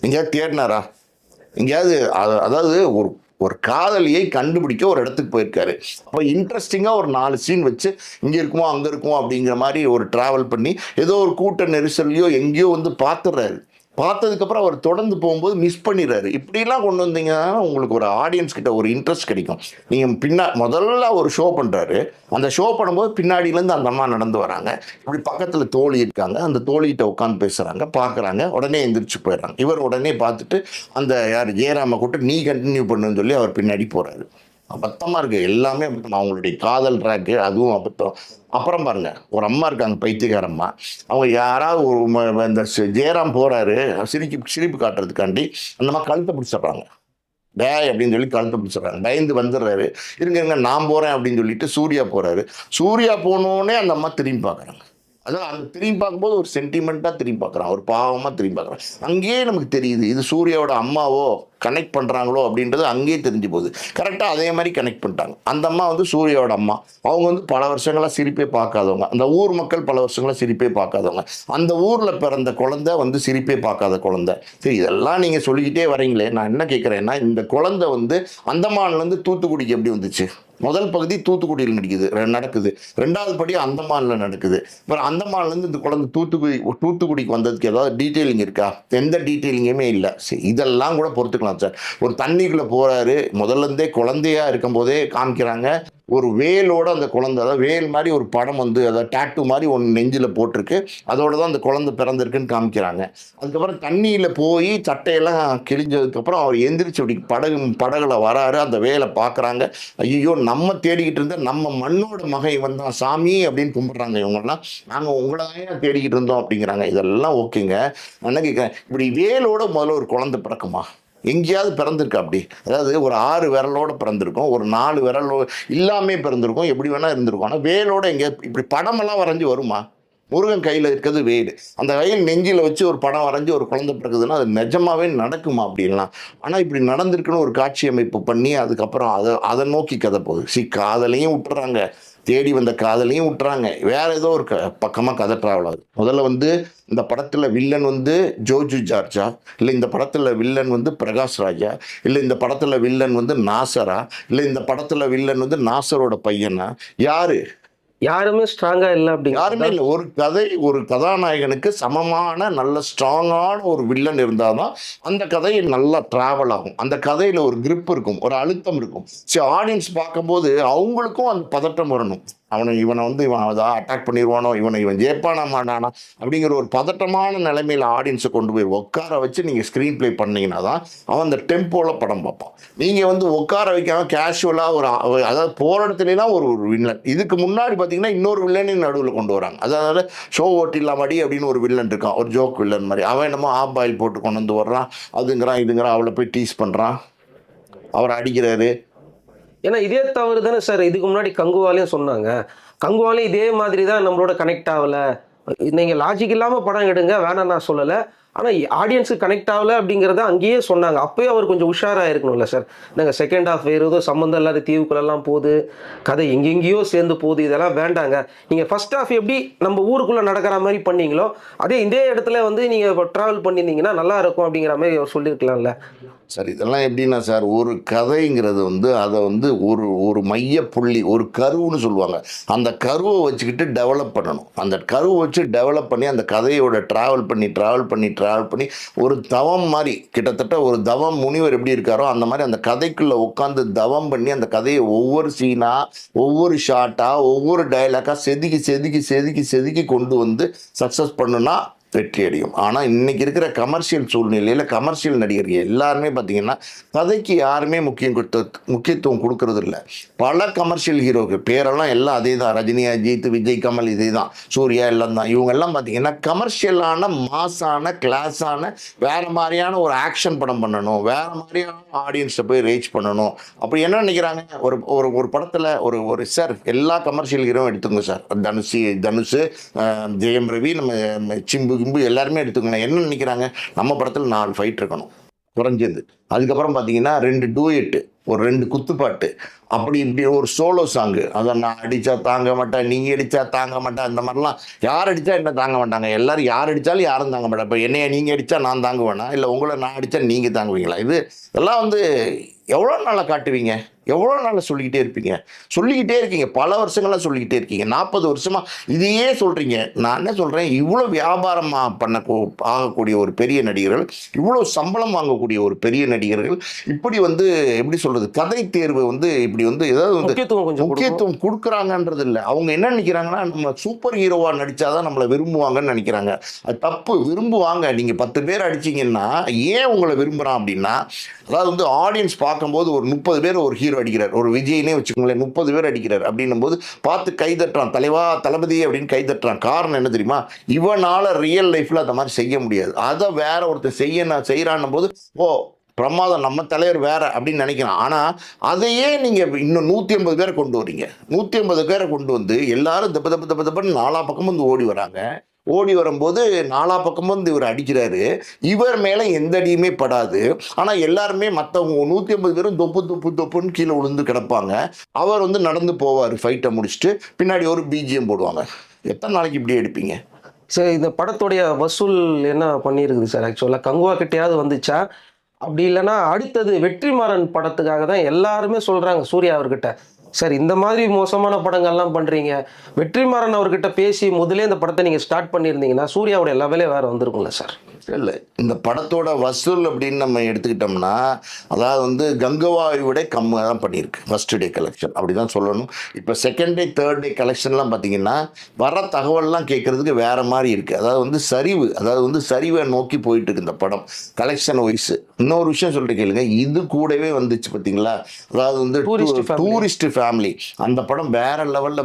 எங்கேயாவது தேடினாரா? எங்கேயாவது அதாவது ஒரு ஒரு காதலியை கண்டுபிடிக்க ஒரு இடத்துக்கு போயிருக்காரு. அப்போ இன்ட்ரெஸ்டிங்காக ஒரு நாலு சீன் வச்சு இங்கே இருக்குமோ அங்கே இருக்குமோ? அப்படிங்கிற மாதிரி ஒரு ட்ராவல் பண்ணி ஏதோ ஒரு கூட்ட நெரிசல்லையோ எங்கேயோ வந்து பார்த்துடுறாரு. பார்த்ததுக்கப்புறம் அவர் தொடர்ந்து போகும்போது மிஸ் பண்ணிடுறாரு. இப்படிலாம் கொண்டு வந்தீங்கன்னா உங்களுக்கு ஒரு ஆடியன்ஸ் கிட்ட ஒரு இன்ட்ரெஸ்ட் கிடைக்கும். நீங்கள் பின்னா முதல்ல ஒரு ஷோ பண்ணுறாரு அந்த ஷோ பண்ணும்போது பின்னாடியிலேருந்து அந்த அம்மா நடந்து வராங்க. இப்படி பக்கத்தில் தோழி இருக்காங்க. அந்த தோழிகிட்ட உட்காந்து பேசுகிறாங்க பார்க்குறாங்க. உடனே எந்திரிச்சு போயிடுறாங்க. இவர் உடனே பார்த்துட்டு அந்த யார் ஜெயராம கூட்டு நீ கண்டினியூ பண்ணுன்னு சொல்லி அவர் பின்னாடி போகிறாரு அபத்தமாக இருக்குது எல்லாமே அபத்தம். அவங்களுடைய காதல் ட்ராக்கு அதுவும் அபத்தம். அப்புறம் பாருங்க ஒரு அம்மா இருக்காங்க பைத்தியக்கார அம்மா. அவங்க யாராவது ஒரு இந்த ஜெயராம் போகிறாரு சிரிப்பு சிரிப்பு காட்டுறதுக்காண்டி அந்த அம்மா கழுத்தை பிடிச்சிடுறாங்க. டே அப்படின்னு சொல்லி கழுத்தை பிடிச்சிடுறாங்க. பயந்து வந்துடுறாரு. இருங்க இருங்க நான் போகிறேன் அப்படின்னு சொல்லிட்டு சூர்யா போகிறாரு சூர்யா போனோடனே அந்த அம்மா திரும்பி பார்க்குறாங்க. அதான் அந்த திரும்பி பார்க்கும்போது ஒரு சென்டிமெண்ட்டாக திரும்பி பார்க்குறான். ஒரு பாவமாக திரும்பி பார்க்குறான். அங்கேயே நமக்கு தெரியுது இது சூர்யாவோட அம்மாவோ கனெக்ட் பண்ணுறாங்களோ அப்படின்றது அங்கேயே தெரிஞ்சு போகுது. கரெக்டாக அதே மாதிரி கனெக்ட் பண்ணிட்டாங்க. அந்த அம்மா வந்து சூர்யாவோட அம்மா. அவங்க வந்து பல வருஷங்களாக சிரிப்பே பார்க்காதவங்க. அந்த ஊர் மக்கள் பல வருஷங்களாக சிரிப்பே பார்க்காதவங்க. அந்த ஊரில் பிறந்த குழந்தை வந்து சிரிப்பே பார்க்காத குழந்தை. சரி இதெல்லாம் நீங்கள் சொல்லிக்கிட்டே வரீங்களே. நான் என்ன கேட்குறேன்னா இந்த குழந்தை வந்து அந்தமான்லேருந்து தூத்துக்குடிக்கு எப்படி வந்துச்சு? முதல் பகுதி தூத்துக்குடியில் நடிக்குது. ரெ- நடக்குது. ரெண்டாவது படி அந்தமானில் நடக்குது. அப்புறம் அந்தமான்லேருந்து இந்த குழந்தை தூத்துக்குடி தூத்துக்குடிக்கு வந்ததுக்கு ஏதாவது டீட்டெயிலிங் இருக்கா? எந்த டீட்டெயிலிங்குமே இல்லை. சரி இதெல்லாம் கூட பொறுத்துக்கலாம் சார். ஒரு தண்ணிக்குள்ளே போகிறாரு முதல்ல இருந்தே குழந்தையா இருக்கும்போதே காமிக்கிறாங்க. ஒரு வேலோட அந்த குழந்தை அதாவது வேல் மாதிரி ஒரு படம் வந்து அதாவது டேட்டு மாதிரி ஒன்று நெஞ்சில் போட்டிருக்கு. அதோட தான் அந்த குழந்தை பிறந்திருக்குன்னு காமிக்கிறாங்க. அதுக்கப்புறம் தண்ணியில் போய் சட்டையெல்லாம் கிழிஞ்சதுக்கப்புறம் அவர் எந்திரிச்சு அப்படி படகு படகுல வராரு. அந்த வேலை பார்க்குறாங்க ஐயோ நம்ம தேடிக்கிட்டு இருந்த நம்ம மண்ணோட மகை வந்தான் சாமி அப்படின்னு கும்பிட்றாங்க இவங்கெல்லாம். நாங்கள் உங்களை தேடிக்கிட்டு இருந்தோம் அப்படிங்கிறாங்க. இதெல்லாம் ஓகேங்க. நான் என்ன இப்படி வேலோட முதல்ல ஒரு குழந்தை பிறக்குமா? எங்கேயாவது பிறந்திருக்கா அப்படி? அதாவது ஒரு ஆறு விரலோட பிறந்திருக்கும் ஒரு நாலு விரலோ இல்லாமே பிறந்திருக்கும் எப்படி வேணால் இருந்திருக்கும். ஆனால் வேலோட எங்கே இப்படி படமெல்லாம் வரைஞ்சி வருமா? முருகன் கையில் இருக்கிறது வேடு அந்த கையில் நெஞ்சில் வச்சு ஒரு படம் வரைஞ்சி ஒரு குழந்தை பிறகுதுன்னா அது நிஜமாவே நடக்குமா அப்படின்லாம். ஆனால் இப்படி நடந்திருக்குன்னு ஒரு காட்சி அமைப்பு பண்ணி அதுக்கப்புறம் அதை அதை நோக்கி கதை போகுது. சி காதலையும் விட்டுறாங்க. தேடி வந்த காதலையும் விட்டுறாங்க. வேற ஏதோ ஒரு க பக்கமாக கதை ட்ராவல் ஆகுது. முதல்ல வந்து இந்த படத்தில் வில்லன் வந்து ஜோஜு ஜார்ஜா இல்லை இந்த படத்தில் வில்லன் வந்து பிரகாஷ் ராஜா இல்லை இந்த படத்தில் வில்லன் வந்து நாசரா இல்லை இந்த படத்தில் வில்லன் வந்து நாசரோட பையனா யாரு? யாருமே ஸ்ட்ராங்கா இல்லை யாருமே இல்லை. ஒரு கதை ஒரு கதாநாயகனுக்கு சமமான நல்ல ஸ்ட்ராங்கான ஒரு வில்லன் இருந்தால் தான் அந்த கதை நல்லா ட்ராவல் ஆகும். அந்த கதையில் ஒரு கிரிப் இருக்கும் ஒரு அழுத்தம் இருக்கும். சரி ஆடியன்ஸ் பார்க்கும்போது அவங்களுக்கும் அந்த பதட்டம் வரணும். அவனை இவனை வந்து இவன் அதான் அட்டாக் பண்ணிடுவானோ இவனை இவன் ஜெயிப்பானா மாட்டானா அப்படிங்கிற ஒரு பதட்டமான நிலைமையில் ஆடியன்ஸை கொண்டு போய் உட்கார வச்சு நீங்கள் ஸ்க்ரீன் ப்ளே பண்ணீங்கன்னா தான் அவன் அந்த டெம்போவில் படம் பார்ப்பான். நீங்கள் வந்து உட்கார வைக்காம கேஷுவலாக ஒரு அதாவது போகிற இடத்துலலாம் ஒரு ஒரு வில்லன் இதுக்கு முன்னாடி பார்த்தீங்கன்னா இன்னொரு வில்லனையும் நடுவில் கொண்டு வராங்க. அதாவது ஷோ ஓட்டிலாமடி அப்படின்னு ஒரு வில்லன் இருக்கான். ஒரு ஜோக் வில்லன் மாதிரி. அவன் என்னமோ ஆப் ஆயில் போட்டு கொண்டு வந்து வர்றான். அதுங்கிறான் இதுங்கிறான். அவளை போய் டீஸ் பண்ணுறான் அவரை அடிக்கிறாரு. ஏன்னா இதே தவறு தானே சார். இதுக்கு முன்னாடி கங்குவாலையும் சொன்னாங்க. கங்குவாலையும் இதே மாதிரி தான் நம்மளோட கனெக்ட் ஆகலை. நீங்கள் லாஜிக் இல்லாமல் படம் எடுங்க வேணாம் நான் சொல்லலை. ஆனால் ஆடியன்ஸுக்கு கனெக்ட் ஆகலை அப்படிங்கிறத அங்கேயே சொன்னாங்க. அப்போயே அவர் கொஞ்சம் உஷாராக இருக்கணும்ல சார். நாங்கள் செகண்ட் ஹாஃப் வேறு ஏதோ சம்மந்தம் இல்லாத தீவுக்குள்ளெல்லாம் போகுது. கதை எங்கெங்கேயோ சேர்ந்து போகுது. இதெல்லாம் வேண்டாங்க. நீங்கள் ஃபர்ஸ்ட் ஹாஃப் எப்படி நம்ம ஊருக்குள்ளே நடக்கிற மாதிரி பண்ணீங்களோ அதே இதே இடத்துல வந்து நீங்கள் இப்போ ட்ராவல் பண்ணியிருந்தீங்கன்னா நல்லா இருக்கும் அப்படிங்கிற மாதிரி அவர் சொல்லியிருக்கலாம்ல. சார் இதெல்லாம் எப்படின்னா சார் ஒரு கதைங்கிறது வந்து அதை வந்து ஒரு ஒரு மைய புள்ளி ஒரு கருவுன்னு சொல்லுவாங்க. அந்த கருவை வச்சுக்கிட்டு டெவலப் பண்ணணும். அந்த கருவை வச்சு டெவலப் பண்ணி அந்த கதையோட ட்ராவல் பண்ணி ட்ராவல் பண்ணி ட்ராவல் பண்ணி ஒரு தவம் மாதிரி கிட்டத்தட்ட ஒரு தவம் முனிவர் எப்படி இருக்காரோ அந்த மாதிரி அந்த கதைக்குள்ளே உட்காந்து தவம் பண்ணி அந்த கதையை ஒவ்வொரு சீனாக ஒவ்வொரு ஷார்ட்டாக ஒவ்வொரு டயலாக்காக செதுக்கி செதுக்கி செதுக்கி செதுக்கி கொண்டு வந்து சக்ஸஸ் பண்ணுனா வெற்றி அடையும் ஆனால் இன்னைக்கு இருக்கிற கமர்ஷியல் சூழ்நிலையில் கமர்ஷியல் நடிகர் எல்லாருமே பார்த்தீங்கன்னா கதைக்கு யாருமே முக்கியம் கொடுத்த முக்கியத்துவம் கொடுக்கறது இல்லை. பல கமர்ஷியல் ஹீரோக்கு பேரெல்லாம் எல்லாம் அதே தான் ரஜினி அஜித் விஜய் கமல் இதே தான். சூர்யா எல்லாம் தான் இவங்கெல்லாம் பார்த்தீங்கன்னா கமர்ஷியலான மாஸான கிளாஸான வேறு மாதிரியான ஒரு ஆக்ஷன் படம் பண்ணணும். வேறு மாதிரியான ஆடியன்ஸை போய் ரீச் பண்ணணும். அப்படி என்ன நினைக்கிறாங்க? ஒரு ஒரு ஒரு படத்தில் ஒரு ஒரு சார் எல்லா கமர்ஷியல் ஹீரோவும் எடுத்துங்க சார் தனுஷ் தனுஷ் ஜெயம் ரவி நம்ம நம்ம சிம்பு கும்பு எல்லாருமே எடுத்துக்கணும். என்ன நினைக்கிறாங்க? நம்ம படத்தில் நாலு ஃபைட் இருக்கணும். குறைஞ்சது. அதுக்கப்புறம் பார்த்தீங்கன்னா ரெண்டு டூயட்டு ஒரு ரெண்டு குத்துப்பாட்டு அப்படி இப்படி ஒரு சோலோ சாங்கு அதை நான் அடித்தா தாங்க மாட்டேன் நீ அடித்தா தாங்க மாட்டேன் அந்த மாதிரிலாம். யார் அடித்தா என்ன தாங்க மாட்டாங்க? எல்லாரும் யார் அடித்தாலும் யாரும் தாங்க மாட்டேன் இப்போ என்னைய நீங்கள் அடித்தா நான் தாங்குவேனா? இல்லை உங்களை நான் அடித்தா நீங்கள் தாங்குவீங்களா? இது இதெல்லாம் வந்து எவ்வளோ நாளாக காட்டுவீங்க? எவ்வளோ நாளாக சொல்லிக்கிட்டே இருப்பீங்க? சொல்லிக்கிட்டே இருக்கீங்க. பல வருஷங்களாக சொல்லிக்கிட்டே இருக்கீங்க. நாற்பது வருஷமாக இதையே சொல்கிறீங்க நான் என்ன சொல்கிறேன் இவ்வளோ வியாபாரமாக பண்ண கூ- ஆகக்கூடிய ஒரு பெரிய நடிகர்கள் இவ்வளோ சம்பளம் வாங்கக்கூடிய ஒரு பெரிய நடிகர்கள் இப்படி வந்து எப்படி சொல்கிறது கதை தேர்வு வந்து இப்படி வந்து ஏதாவது வந்து முக்கியத்துவம் கொடுக்குறாங்கன்றது இல்லை அவங்க என்ன நினைக்கிறாங்கன்னா நம்ம சூப்பர் ஹீரோவா நடிச்சாதான் நம்மளை விரும்புவாங்கன்னு நினைக்கிறாங்க. அது தப்பு. விரும்புவாங்க. நீங்க பத்து பேர் அடிச்சீங்கன்னா ஏன் உங்களை விரும்புறான் அப்படின்னா அதாவது வந்து ஆடியன்ஸ் பார்க்கும்போது ஒரு முப்பது பேர் ஒரு ஹீரோ அடிக்கிறார். ஒரு விஜய்னே வச்சுக்கோங்களேன் முப்பது பேர் அடிக்கிறார். அப்படின்னும் போது பார்த்து கை தட்டுறான். தலைவா தளபதி அப்படின்னு கை தட்டுறான். காரணம் என்ன தெரியுமா? இவனால ரியல் லைஃப்ல அந்த மாதிரி செய்ய முடியாது. அதை வேற ஒருத்தர் செய்ய நான் செய்யறான்னும் போது ஓ பிரமாதம் நம்ம தலைவர் வேற அப்படின்னு நினைக்கலாம். ஆனால் அதையே நீங்கள் இன்னும் நூற்றி ஐம்பது பேரை கொண்டு வரீங்க. நூற்றி ஐம்பது பேரை கொண்டு வந்து எல்லாரும் தப்பு தப்பு தப்பு தப்புன்னு நாலா பக்கமும் வந்து ஓடி வராங்க. ஓடி வரும்போது நாலா பக்கமும் வந்து இவர் அடிக்கிறாரு. இவர் மேலே எந்த அடியுமே படாது. ஆனால் எல்லாருமே மற்றவங்க நூற்றி ஐம்பது பேரும் தொப்பு தொப்பு தொப்புன்னு கீழே விழுந்து கிடப்பாங்க. அவர் வந்து நடந்து போவார் ஃபைட்டை முடிச்சுட்டு. பின்னாடி ஒரு பிஜிஎம் போடுவாங்க. எத்தனை நாளைக்கு இப்படி எடுப்பீங்க? சரி இந்த படத்துடைய வசூல் என்ன பண்ணியிருக்குது சார்? ஆக்சுவலாக கங்குவா கிட்டையாவது வந்துச்சா? அப்படி இல்லைன்னா அடுத்தது வெற்றிமாறன் படத்துக்காக தான் எல்லாருமே சொல்கிறாங்க சூர்யா அவர்கிட்ட. சார் இந்த மாதிரி மோசமான படங்கள்லாம் பண்ணுறீங்க வெற்றிமாறன் அவர்கிட்ட பேசி முதலே இந்த படத்தை நீங்கள் ஸ்டார்ட் பண்ணியிருந்தீங்கன்னா சூர்யாவோட லெவலே வேறு வந்திருக்கும்ல சார். இல்லை இந்த படத்தோட வசூல் அப்படின்னு நம்ம எடுத்துக்கிட்டோம்னா அதாவது வந்து கங்கவாவை விட கம்மியாக தான் பண்ணியிருக்கு. ஃபர்ஸ்ட் டே கலெக்ஷன் அப்படி தான் சொல்லணும். இப்போ செகண்ட் டே தேர்ட் டே கலெக்ஷன்லாம் பார்த்தீங்கன்னா வர தகவல்லாம் கேட்குறதுக்கு வேற மாதிரி இருக்குது அதாவது வந்து சரிவு அதாவது வந்து சரிவை நோக்கி போயிட்டு இருக்கு இந்த படம். கலெக்ஷன் வைஸ் இன்னொரு விஷயம் சொல்லிட்டு கேளுங்க. இது கூடவே வந்துச்சு பார்த்தீங்களா அதாவது வந்து. டூரிஸ்ட் ஃபேமிலி அந்த படம் வேற லெவலில்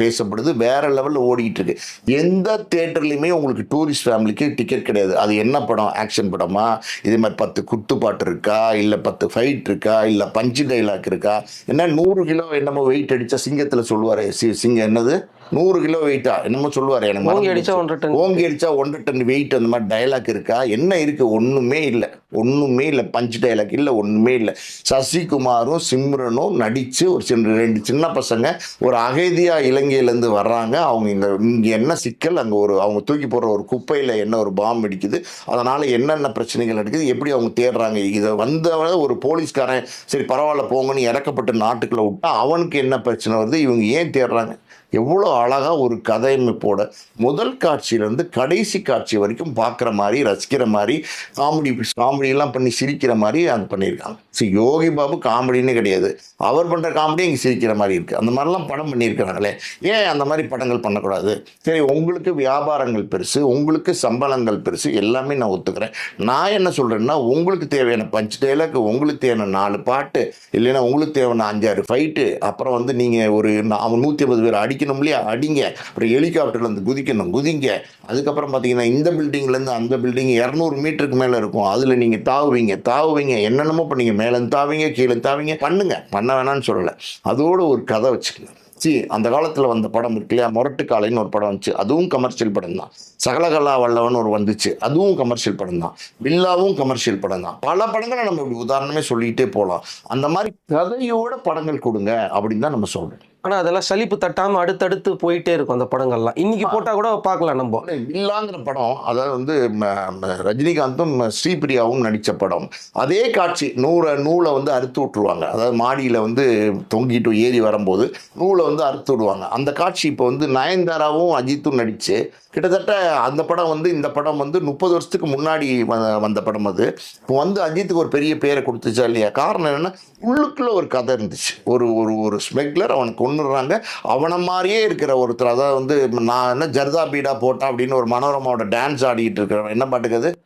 பேசப்படுது. வேற லெவலில் ஓடிட்டு இருக்கு. எந்த தேட்டர்லையுமே உங்களுக்கு டூரிஸ்ட் ஃபேமிலிக்கு டிக்கெட் கிடையாது. அது என்ன படம்? ஆக்ஷன் படமா? இது மாதிரி பத்து குத்துப்பாட்டு இருக்கா? இல்லை பத்து ஃபைட் இருக்கா? இல்லை பஞ்சு டைலாக் இருக்கா? என்ன நூறு கிலோ என்னமோ வெயிட் அடிச்சா சிங்கத்தில் சொல்லுவார். சிங்கம் என்னது? நூறு கிலோ வெயிட்டா என்னமோ சொல்லுவார். எனக்கு ஓங்கி அடிச்சா போச்சு. ஒன்றரை டன். ஓங்கி அடிச்சா ஒன்றரை டன் வெயிட் அந்த மாதிரி டயலாக் இருக்கா? என்ன இருக்கு? ஒண்ணுமே இல்லை. ஒன்றுமே இல்லை. பஞ்ச் டைலாக் இல்லை ஒன்றுமே இல்லை. சசிகுமாரும் சிம்ரனும் நடித்து ஒரு சின்ன ரெண்டு சின்ன பசங்க ஒரு அகதியாக இலங்கையிலேருந்து வர்றாங்க. அவங்க இந்த இங்கே என்ன சிக்கல்? அங்கே ஒரு அவங்க தூக்கி போடுற ஒரு குப்பையில் என்ன ஒரு பாம்பு அடிக்குது? அதனால் என்னென்ன பிரச்சனைகள் நடக்குது? எப்படி அவங்க தேடுறாங்க? இதை வந்த ஒரு போலீஸ்காரன் சரி பரவாயில்ல போங்கன்னு இறக்கப்பட்ட நாட்டுக்குள்ளே விட்டா அவனுக்கு என்ன பிரச்சனை வருது? இவங்க ஏன் தேடுறாங்க? எவ்வளோ அழகாக ஒரு கதையமைப்போட முதல் காட்சியிலேருந்து கடைசி காட்சி வரைக்கும் பார்க்குற மாதிரி ரசிக்கிற மாதிரி காமெடி காமெடியெல்லாம் பண்ணி சிரிக்கிற மாதிரி அது பண்ணியிருக்காங்க. ஸோ யோகி பாபு காமெடின்னு கிடையாது. அவர் பண்ணுற காமெடி இங்கே சிரிக்கிற மாதிரி இருக்குது அந்த மாதிரிலாம் படம் பண்ணியிருக்கிறாங்களே. ஏன் அந்த மாதிரி படங்கள் பண்ணக்கூடாது? சரி உங்களுக்கு வியாபாரங்கள் பெருசு உங்களுக்கு சம்பளங்கள் பெருசு எல்லாமே நான் ஒத்துக்கிறேன். நான் என்ன சொல்கிறேன்னா உங்களுக்கு தேவையான பஞ்ச் டைலாக் உங்களுக்கு தேவையான நாலு பாட்டு இல்லைன்னா உங்களுக்கு தேவையான அஞ்சாறு ஃபைட்டு அப்புறம் வந்து நீங்கள் ஒரு அவன் நூற்றி ஐம்பது பேர் அடிக்கணும் இல்லையா? அடிங்க. அப்புறம் ஹெலிகாப்டர்லேருந்து குதிக்கணும் குதிங்க. அதுக்கப்புறம் பார்த்தீங்கன்னா இந்த பில்டிங்லேருந்து அந்த பில்டிங் இரநூறு மீட்டருக்கு மேலே இருக்கும். அதில் நீங்கள் தாவுவீங்க தாவுவீங்க என்னென்னமோ பண்ணீங்க. மேலே தாவீங்க கீழே தாவீங்க பண்ணுங்க. பண்ண வேணாம்னு சொல்லலை. அதோட ஒரு கதை வச்சுக்கோங்க. சி அந்த காலத்தில் வந்த படம் இருக்கு இல்லையா? முரட்டு காலைன்னு ஒரு படம் வந்துச்சு. அதுவும் கமர்ஷியல் படம் தான். சகலகலா வல்லவன் ஒரு வந்துச்சு. அதுவும் கமர்ஷியல் படம் தான். பில்லாவும் கமர்ஷியல் படம் தான். பல படங்களை நம்ம உதாரணமே சொல்லிக்கிட்டே போகலாம். அந்த மாதிரி கதையோட படங்கள் கொடுங்க அப்படின்னு தான் நம்ம சொல்கிறோம் ஆனா அதெல்லாம் சலிப்பு தட்டாம அடுத்தடுத்து போயிட்டே இருக்கும் அந்த படங்கள்லாம். இன்னைக்கு போட்டா கூட பார்க்கலாம் நம்ம. வில்லாங்கிற படம் அதாவது வந்து ரஜினிகாந்தும் ஸ்ரீபிரியாவும் நடித்த படம். அதே காட்சி நூறை நூலை வந்து அறுத்து விட்ருவாங்க அதாவது மாடியில் வந்து தொங்கிட்டு ஏறி வரும்போது நூலை வந்து அறுத்து விடுவாங்க. அந்த காட்சி இப்போ வந்து நயன்தாராவும் அஜித்தும் நடித்து கிட்டத்தட்ட அந்த படம் வந்து இந்த படம் வந்து முப்பது வருஷத்துக்கு முன்னாடி வ- வந்த படம் அது. இப்போ வந்து அஜித்துக்கு ஒரு பெரிய பேரை கொடுத்துச்சா இல்லையா? காரணம் என்னன்னா உள்ளுக்குள்ள ஒரு கதை இருந்துச்சு. ஒரு ஒரு ஒரு ஸ்மெக்லர் அவனை கொண்டுடுறாங்க அவனை மாதிரியே இருக்கிற ஒருத்தர் அதாவது வந்து நான் என்ன ஜர்தா பீடா போட்டேன் அப்படின்னு ஒரு மனோரமாவோட டான்ஸ் ஆடிட்டு இருக்கிறவன். என்ன பாட்டுக்கு அது?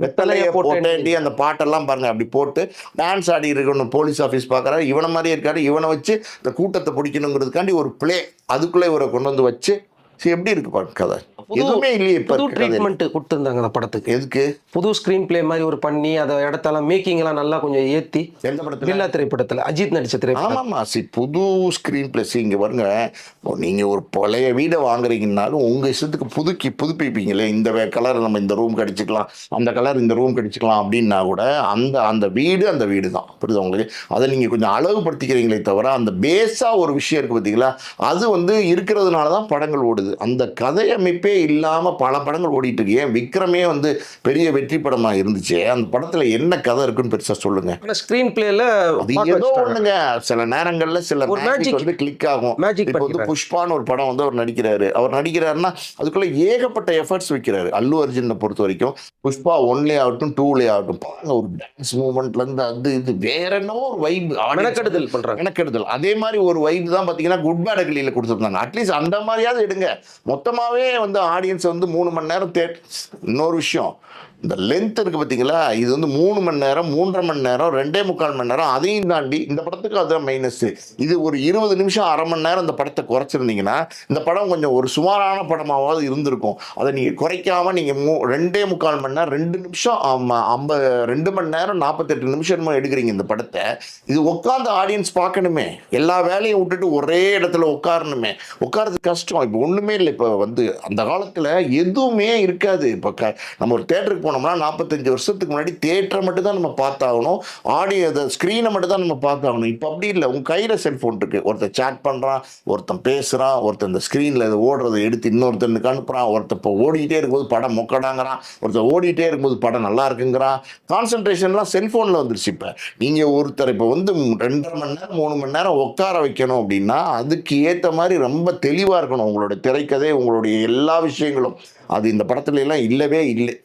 வெத்தலையை போட்டேன்டி அந்த பாட்டெல்லாம் பாருங்க. அப்படி போட்டு டான்ஸ் ஆடி இருக்கணும். போலீஸ் ஆஃபீஸ் பார்க்குறாரு இவனை மாதிரியே இருக்காரு. இவனை வச்சு இந்த கூட்டத்தை பிடிக்கணுங்கிறதுக்காண்டி ஒரு ப்ளே அதுக்குள்ளே இவரை கொண்டு வந்து வச்சு சரி, எப்படி இருக்கு பாருங்க கதை? எதுவுமே இல்லையே இப்போ புது. ட்ரீட்மெண்ட் கொடுத்துருந்தாங்க அந்த படத்துக்கு. எதுக்கு? புது ஸ்கிரீன் பிளே மாதிரி ஒரு பண்ணி அதை இடத்தெல்லாம் மேக்கிங் எல்லாம் நல்லா கொஞ்சம் ஏத்தி எந்த படத்துல? பில்லா திரைப்படத்துல அஜித் நடிச்ச திரைப்படம் ஆமாம்மா சி புது ஸ்க்ரீன் ப்ளஸ் இங்கே இப்போ நீங்கள் ஒரு பழைய வீடை வாங்குறீங்கனாலும் உங்கள் இஷ்டத்துக்கு புதுக்கி புதுப்பிப்பீங்களே. இந்த கலர் நம்ம இந்த ரூம் கடிச்சிக்கலாம் அந்த கலர் இந்த ரூம் கடிச்சிக்கலாம் அப்படின்னா கூட அந்த அந்த வீடு அந்த வீடு தான் புரியுது உங்களுக்கு? அதை நீங்கள் கொஞ்சம் அழகுபடுத்திக்கிறீங்களே தவிர அந்த பேஸாக ஒரு விஷயம் இருக்குது பார்த்தீங்களா அது வந்து இருக்கிறதுனால தான் படங்கள் ஓடுது. அந்த கதையமைப்பே இல்லாமல் பல படங்கள் ஓடிட்டு இருக்கு ஏன்? விக்ரமே வந்து பெரிய வெற்றி படமாக இருந்துச்சு. அந்த படத்தில் என்ன கதை இருக்குன்னு பெருசாக சொல்லுங்கள் ஆனா ஸ்கிரீன் பிளேல அது ஏதோ ஒண்ணுங்க. சில நேரங்கள்ல சில மேஜிக். வந்து கிளிக் ஆகும். மேஜிக் இப்போ வந்து புஷ்பான்னு ஒரு படம் வந்து அவர் நடிக்கிறாரு. அவர் நடிக்கிறாருன்னா அதுக்குள்ள ஏகப்பட்ட எஃபர்ட்ஸ் வைக்கிறாரு. அல்லு அர்ஜுனை பொறுத்த வரைக்கும். புஷ்பா ஒன்லே ஆகட்டும் டூலே ஆகட்டும். பாருங்க ஒரு டான்ஸ் மூமெண்ட்ல இருந்து அது இது வேற என்னவோ ஒரு வைப் மெனக்கெடுதல் பண்றாங்க. மெனக்கெடுதல். அதே மாதிரி ஒரு வைப் தான் பார்த்தீங்கன்னா குட் பேட் அக்லியில் கொடுத்துருந்தாங்க. அட்லீஸ்ட் அந்த மாதிரியாவது எடுங்க. மொத்தமாகவே வந்து ஆடியன்ஸ் வந்து மூணு மணி நேரம் தேட் இன்னொரு விஷயம். இந்த லென்த் இருக்கு பார்த்தீங்களா இது வந்து மூணு மணி நேரம் மூன்றரை மணி நேரம் ரெண்டே முக்கால் மணி நேரம் அதையும் தாண்டி இந்த படத்துக்கு அதுதான் மைனஸ் இது ஒரு இருபது நிமிஷம் அரை மணி நேரம் இந்த படத்தை குறைச்சிருந்தீங்கன்னா இந்த படம் கொஞ்சம் ஒரு சுமாரான படமாவது இருந்திருக்கும். அதை நீங்கள் குறைக்காம நீங்கள் மூ ரெண்டே முக்கால் மணி நேரம் ரெண்டு நிமிஷம் ஆமா, ஐம்பது ரெண்டு மணி நேரம் நாற்பத்தெட்டு நிமிஷம் எடுக்கிறீங்க இந்த படத்தை. இது உட்காந்து ஆடியன்ஸ் பார்க்கணுமே. எல்லா வேலையும் விட்டுட்டு ஒரே இடத்துல உட்காரணுமே. உட்காரது கஷ்டம். இப்போ ஒன்றுமே இல்லை. இப்போ வந்து அந்த காலத்தில் எதுவுமே இருக்காது. இப்போ க நம்ம ஒரு தேட்டருக்கு போனோம்னா நாற்பத்தஞ்சு வருஷத்துக்கு முன்னாடி தேட்டரை மட்டும் தான் நம்ம பார்த்தாகணும். ஆடியோ அதை ஸ்க்ரீனை மட்டும் தான் நம்ம பார்த்தாகணும். இப்போ அப்படி இல்லை. உங்கள் கையில் செல்ஃபோன் இருக்குது ஒருத்தன் சேட் பண்ணுறான் ஒருத்தன் பேசுகிறான் ஒருத்தன் இந்த ஸ்க்ரீனில் இதை ஓடுறதை எடுத்து இன்னொருத்தனுக்கு அனுப்புகிறான் ஒருத்தன் இப்போ ஓடிக்கிட்டே இருக்கும்போது படம் மொக்கடாங்கிறான் ஒருத்தர் ஓடிக்கிட்டே இருக்கும்போது படம் நல்லா இருக்குங்கிறான். கான்சன்ட்ரேஷன்லாம் செல்ஃபோனில் வந்துருச்சு இப்போ. நீங்கள் ஒருத்தர் இப்போ வந்து ரெண்டரை மணி நேரம் மூணு மணி நேரம் உட்கார வைக்கணும் அப்படின்னா அதுக்கு ஏற்ற மாதிரி ரொம்ப தெளிவாக இருக்கணும். உங்களுடைய திரைக்கதை உங்களுடைய எல்லா விஷயங்களும். அது இந்த படத்துல எல்லாம் இல்லவே இல்லை.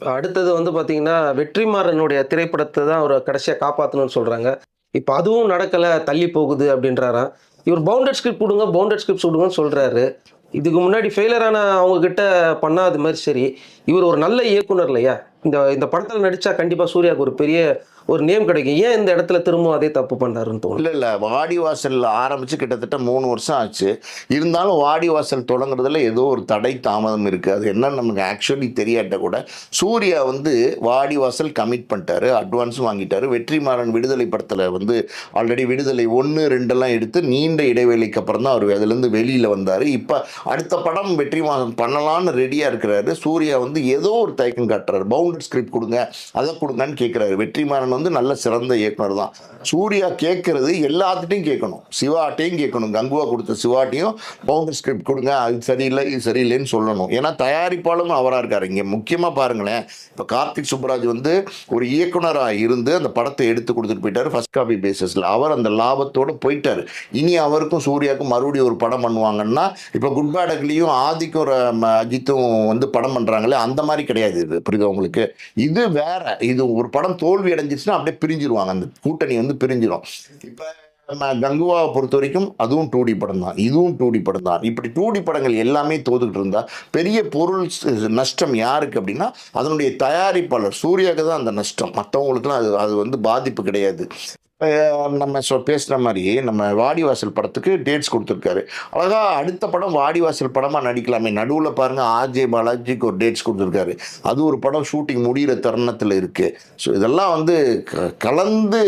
அடுத்தது வந்து பார்த்தீங்கன்னா வெற்றிமாறனுடைய திரைப்படத்தை தான் அவர் கடைசியாக காப்பாற்றணும்னு சொல்கிறாங்க இப்போ அதுவும் நடக்கலை தள்ளி போகுது அப்படின்றாராம். இவர் பவுண்டட் ஸ்கிரிப்ட் கொடுங்க பவுண்டட் ஸ்கிரிப்ட் கொடுங்கன்னு சொல்கிறாரு இதுக்கு முன்னாடி ஃபெயிலரான அவங்கக்கிட்ட பண்ணாத மாதிரி சரி. இவர் ஒரு நல்ல இயக்குனர் இல்லையா? இந்த இந்த படத்தில் நடித்தா கண்டிப்பாக சூர்யாவுக்கு ஒரு பெரிய ஒரு நேம் கிடைக்கும். ஏன் இந்த இடத்துல திரும்ப அதே தப்பு பண்றாருன்னு தோணும்? இல்லை இல்லை. வாடிவாசல் ஆரம்பித்து கிட்டத்தட்ட மூணு வருஷம் ஆச்சு. இருந்தாலும் வாடிவாசல் தொடங்குறதுல ஏதோ ஒரு தடை தாமதம் இருக்குது அது என்னன்னு நமக்கு ஆக்சுவலி தெரியாட்ட கூட சூர்யா வந்து வாடிவாசல் கமிட் பண்ணிட்டாரு அட்வான்ஸும் வாங்கிட்டாரு. வெற்றிமாறன் விடுதலை படத்தில் வந்து ஆல்ரெடி விடுதலை ஒன்று ரெண்டெல்லாம் எடுத்து நீண்ட இடைவேளைக்கு அப்புறம் தான் அவர் அதுலேருந்து வெளியில் வந்தார். இப்போ அடுத்த படம் வெற்றிமாறன் பண்ணலான்னு ரெடியாக இருக்கிறாரு. சூர்யா வந்து ஏதோ ஒரு தயக்கம் காட்டுறாரு. பவுண்டட் ஸ்கிரிப்ட் கொடுங்க அதை கொடுங்கன்னு கேட்குறாரு வெற்றிமாறன் வந்து நல்ல சிறந்த இயக்குனர் தான். சூர்யா கேட்கறது எல்லாத்துட்டையும் கேட்கணும். சிவாட்டையும் கேட்கணும். கங்குவா கொடுத்த சிவாட்டையும் பவுண்டர் ஸ்கிரிப்ட் கொடுங்க அது சரியில்லை இது சரியில்லைன்னு சொல்லணும். ஏன்னா தயாரிப்பாளரும் அவராக இருக்கார். இங்கே முக்கியமாக பாருங்களேன் இப்போ கார்த்திக் சுப்ராஜ் வந்து ஒரு இயக்குனராக இருந்து அந்த படத்தை எடுத்து கொடுத்துட்டு போயிட்டார் ஃபர்ஸ்ட் காப்பி பேசிஸில் அவர் அந்த லாபத்தோட போயிட்டார். இனி அவருக்கும் சூர்யாவுக்கும் மறுபடியும் ஒரு படம் பண்ணுவாங்கன்னா இப்போ குட் பேட் ஆதிக்கும் ர- ம- அஜித்தும் வந்து படம் பண்ணுறாங்களே அந்த மாதிரி கிடையாது இது. புரியுதா உங்களுக்கு? இது வேற. இது ஒரு படம் தோல்வி அடைஞ்சிச்சுன்னா அப்படியே பிரிஞ்சிருவாங்க. அந்த கூட்டணி வந்து பிரிஞ்சிரும். இப்போ நான் கங்குவாவை பொறுத்த வரைக்கும் அதுவும் டூடி படம் தான். இதுவும் டூடி படம் தான். இப்படி டூடி படங்கள் எல்லாமே தோதுகிட்டு இருந்தா பெரிய பொருள் நஷ்டம் யாருக்கு அப்படின்னா அதனுடைய தயாரிப்பாளர் சூர்யாவுக்கு தான் அந்த நஷ்டம். மற்றவங்களுக்குலாம் அது அது வந்து பாதிப்பு கிடையாது. நம்ம சொ பேசுகிற மாதிரி நம்ம வாடிவாசல் படத்துக்கு டேட்ஸ் கொடுத்துருக்காரு. அழகா அடுத்த படம் வாடிவாசல் படமாக நடிக்கலாமே. நடுவில் பாருங்க ஆர்ஜே பாலாஜிக்கு ஒரு டேட்ஸ் கொடுத்துருக்காரு. அது ஒரு படம் ஷூட்டிங் முடிகிற தருணத்தில் இருக்குது ஸோ இதெல்லாம் வந்து க- கலந்து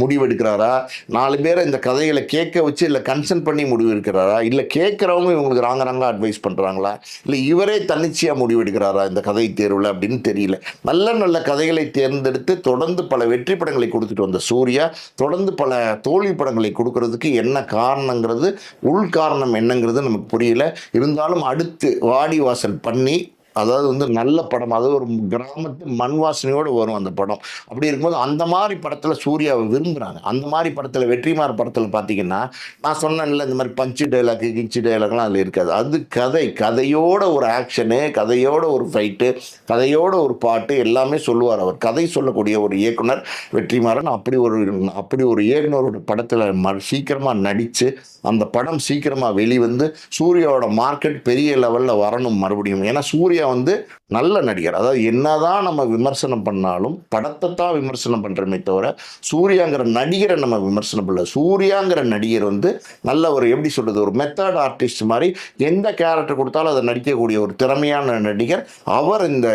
முடிவெடுக்கிறாரா? நாலு பேரை இந்த கதைகளை கேட்க வச்சு இல்லை கன்சல்ட் பண்ணி முடிவு எடுக்கிறாரா இல்லை கேட்குறவங்க இவங்களுக்கு ராங்க ராங்க அட்வைஸ் பண்ணுறாங்களா இல்லை இவரே தன்னிச்சையாக முடிவெடுக்கிறாரா இந்த கதை தேர்வில் அப்படின்னு தெரியல. நல்ல நல்ல கதைகளை தேர்ந்தெடுத்து தொடர்ந்து பல வெற்றி படங்களை கொடுத்துட்டு வந்த சூர்யா தொடர்ந்து பல தோல்வி படங்களை கொடுக்கறதுக்கு என்ன காரணங்கிறது உள் காரணம் என்னங்கிறது நமக்கு புரியல. இருந்தாலும் அடுத்து வாடி வாசல் பண்ணி அதாவது வந்து நல்ல படம். அதாவது ஒரு கிராமத்து மண் வாசனையோடு வரும் அந்த படம். அப்படி இருக்கும்போது அந்த மாதிரி படத்தில் சூர்யாவை விரும்புகிறாங்க அந்த மாதிரி படத்தில் வெற்றிமார் படத்தில் பார்த்தீங்கன்னா நான் சொன்னேன்ல இந்த மாதிரி பஞ்சு டைலாக் கிஞ்சி டைலாக்லாம் அதில் இருக்காது. அது கதை. கதையோட ஒரு ஆக்ஷனு கதையோட ஒரு ஃபைட்டு கதையோட ஒரு பாட்டு எல்லாமே சொல்லுவார் அவர். கதை சொல்லக்கூடிய ஒரு இயக்குனர் வெற்றிமாறன். அப்படி ஒரு அப்படி ஒரு இயக்குனரோட படத்தில் ம சீக்கிரமாக நடித்து அந்த படம் சீக்கிரமாக வெளிவந்து சூர்யாவோட மார்க்கெட் பெரிய லெவலில் வரணும் மறுபடியும். ஏன்னா சூர்யா வந்து நல்ல நடிகர். அதாவது என்னதான் நம்ம விமர்சனம் பண்ணாலும் படத்தை தான் விமர்சனம் பண்ணுறோமே தவிர சூர்யாங்கிற நடிகரை நம்ம விமர்சனம் பண்ணல. சூர்யாங்கிற நடிகர் வந்து நல்ல ஒரு எப்படி சொல்கிறது ஒரு மெத்தட் ஆர்டிஸ்ட் மாதிரி எந்த கேரக்டர் கொடுத்தாலும் அதை நடிக்கக்கூடிய ஒரு திறமையான நடிகர். அவர் இந்த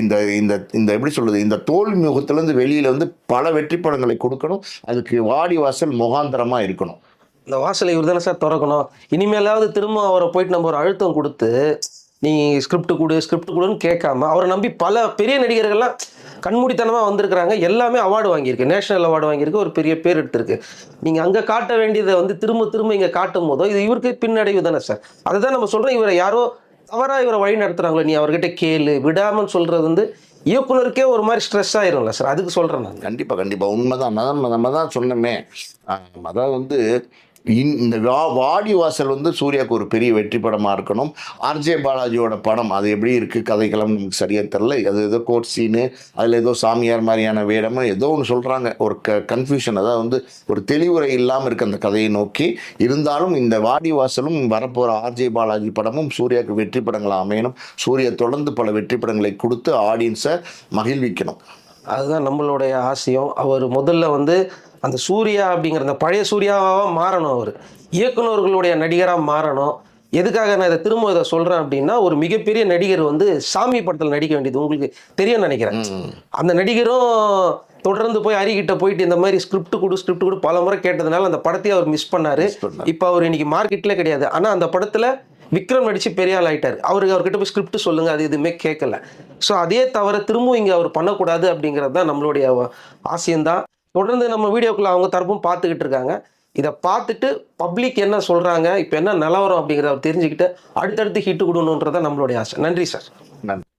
இந்த இந்த இந்த எப்படி சொல்கிறது இந்த தோல்வி முகத்துலேருந்து வெளியில் வந்து பல வெற்றி படங்களை கொடுக்கணும். அதுக்கு வாடி வாசல் முகாந்திரமாக இருக்கணும். இந்த வாசலை இவர் தானே சார் திறக்கணும். இனிமேலாவது திரும்ப அவரை போயிட்டு நம்ம ஒரு அழுத்தம் கொடுத்து நீ ஸ்கிரிப்ட் கொடு ஸ்கிரிப்ட் கொடுன்னு கேட்காம அவரை நம்பி பல பெரிய நடிகர்கள்லாம் கண்மூடித்தனமாக வந்திருக்கிறாங்க. எல்லாமே அவார்டு வாங்கியிருக்கு. நேஷனல் அவார்டு வாங்கியிருக்கு. ஒரு பெரிய பேர் எடுத்திருக்கு. நீங்கள் அங்கே காட்ட வேண்டியதை வந்து திரும்ப திரும்ப இங்கே காட்டும் போதோ இது இவருக்கு பின்னடைவு தானே சார் அதை தான் நம்ம சொல்கிறோம் இவரை யாரோ தவறாக இவரை வழி நடத்துகிறாங்களோ நீ அவர்கிட்ட கேளு. விடாமல் சொல்கிறது வந்து இயக்குனருக்கே ஒரு மாதிரி ஸ்ட்ரெஸ் ஆயிரும்ல சார் அதுக்கு சொல்கிறேன் நான். கண்டிப்பாக கண்டிப்பாக உண்மைதான். நம்ம நம்ம தான் சொன்னோமே. அதாவது வந்து இந்த வா வாடி வாசல் வந்து சூர்யாவுக்கு ஒரு பெரிய வெற்றி படமாக இருக்கணும். ஆர்ஜே பாலாஜியோட படம் அது எப்படி இருக்குது கதைக்களம் நமக்கு சரியாக தெரில அது ஏதோ கோட் சீனு அதில் ஏதோ சாமியார் மாதிரியான வேடமோ ஏதோ ஒன்று சொல்கிறாங்க ஒரு க கன்ஃபியூஷன் அதாவது வந்து ஒரு தெளிவுரை இல்லாமல் இருக்க அந்த கதையை நோக்கி. இருந்தாலும் இந்த வாடி வாசலும் வரப்போகிற ஆர்ஜே பாலாஜி படமும் சூர்யாவுக்கு வெற்றி படங்களாக அமையணும். சூர்யா தொடர்ந்து பல வெற்றி படங்களை கொடுத்து ஆடியன்ஸை மகிழ்விக்கணும். அதுதான் நம்மளுடைய ஆசையும். அவர் முதல்ல வந்து அந்த சூர்யா அப்படிங்கிற அந்த பழைய சூர்யாவாக மாறணும் அவர். இயக்குனர்களுடைய நடிகராக மாறணும். எதுக்காக நான் இதை திரும்ப இதை சொல்கிறேன் அப்படின்னா ஒரு மிகப்பெரிய நடிகர் வந்து சாமி படத்தில் நடிக்க வேண்டியது உங்களுக்கு தெரியும்னு நினைக்கிறேன். அந்த நடிகரும் தொடர்ந்து போய் அரிகிட்ட போயிட்டு இந்த மாதிரி ஸ்கிரிப்ட் கொடு ஸ்கிரிப்ட் கொடு பல முறை கேட்டதுனால அந்த படத்தையும் அவர் மிஸ் பண்ணாரு. இப்போ அவர் இன்னைக்கு மார்க்கெட்ல கிடையாது. ஆனால் அந்த படத்தில் விக்ரம் நடிச்சு பெரிய ஆள் ஆயிட்டார். அவருக்கு அவர்கிட்ட போய் ஸ்கிரிப்ட் சொல்லுங்க அது எதுவுமே கேட்கல ஸோ அதே தவிர திரும்பவும் இங்கே அவர் பண்ணக்கூடாது அப்படிங்கிறது தான் நம்மளுடைய ஆசையம்தான். தொடர்ந்து நம்ம வீடியோக்குள்ள அவங்க தரப்பும் பார்த்துக்கிட்டு இருக்காங்க. இதை பார்த்துட்டு பப்ளிக் என்ன சொல்கிறாங்க இப்போ என்ன நிலவரம் அப்படிங்கிறத அவர் தெரிஞ்சுக்கிட்டு அடுத்தடுத்து ஹிட் கொடுக்கணுன்றதான் நம்மளுடைய ஆசை. நன்றி சார் நன்றி.